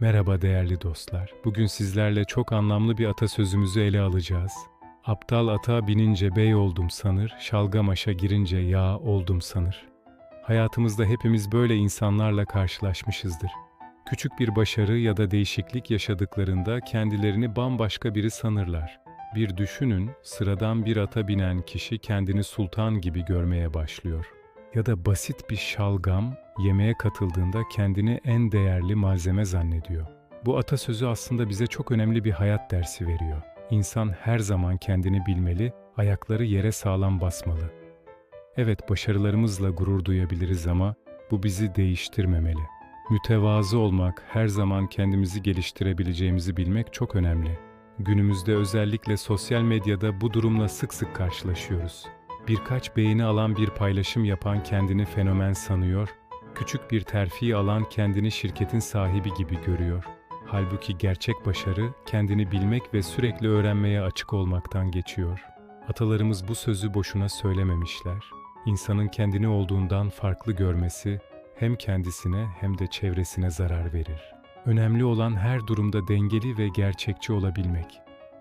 Merhaba değerli dostlar. Bugün sizlerle çok anlamlı bir atasözümüzü ele alacağız. Aptal ata binince bey oldum sanır, şalgam aşa girince yağ oldum sanır. Hayatımızda hepimiz böyle insanlarla karşılaşmışızdır. Küçük bir başarı ya da değişiklik yaşadıklarında kendilerini bambaşka biri sanırlar. Bir düşünün, sıradan bir ata binen kişi kendini sultan gibi görmeye başlıyor. Ya da basit bir şalgam yemeğe katıldığında kendini en değerli malzeme zannediyor. Bu atasözü aslında bize çok önemli bir hayat dersi veriyor. İnsan her zaman kendini bilmeli, ayakları yere sağlam basmalı. Evet, başarılarımızla gurur duyabiliriz ama bu bizi değiştirmemeli. Mütevazı olmak, her zaman kendimizi geliştirebileceğimizi bilmek çok önemli. Günümüzde özellikle sosyal medyada bu durumla sık sık karşılaşıyoruz. Birkaç beğeni alan bir paylaşım yapan kendini fenomen sanıyor, küçük bir terfi alan kendini şirketin sahibi gibi görüyor. Halbuki gerçek başarı kendini bilmek ve sürekli öğrenmeye açık olmaktan geçiyor. Atalarımız bu sözü boşuna söylememişler. İnsanın kendini olduğundan farklı görmesi hem kendisine hem de çevresine zarar verir. Önemli olan her durumda dengeli ve gerçekçi olabilmek.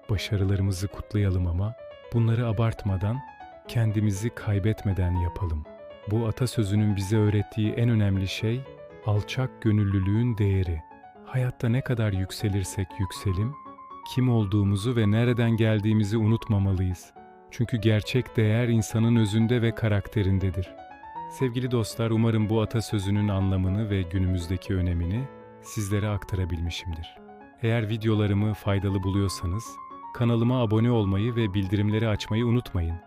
Başarılarımızı kutlayalım ama bunları abartmadan, kendimizi kaybetmeden yapalım. Bu atasözünün bize öğrettiği en önemli şey alçak gönüllülüğün değeri. Hayatta ne kadar yükselirsek yükselim, kim olduğumuzu ve nereden geldiğimizi unutmamalıyız. Çünkü gerçek değer insanın özünde ve karakterindedir. Sevgili dostlar, umarım bu atasözünün anlamını ve günümüzdeki önemini sizlere aktarabilmişimdir. Eğer videolarımı faydalı buluyorsanız kanalıma abone olmayı ve bildirimleri açmayı unutmayın.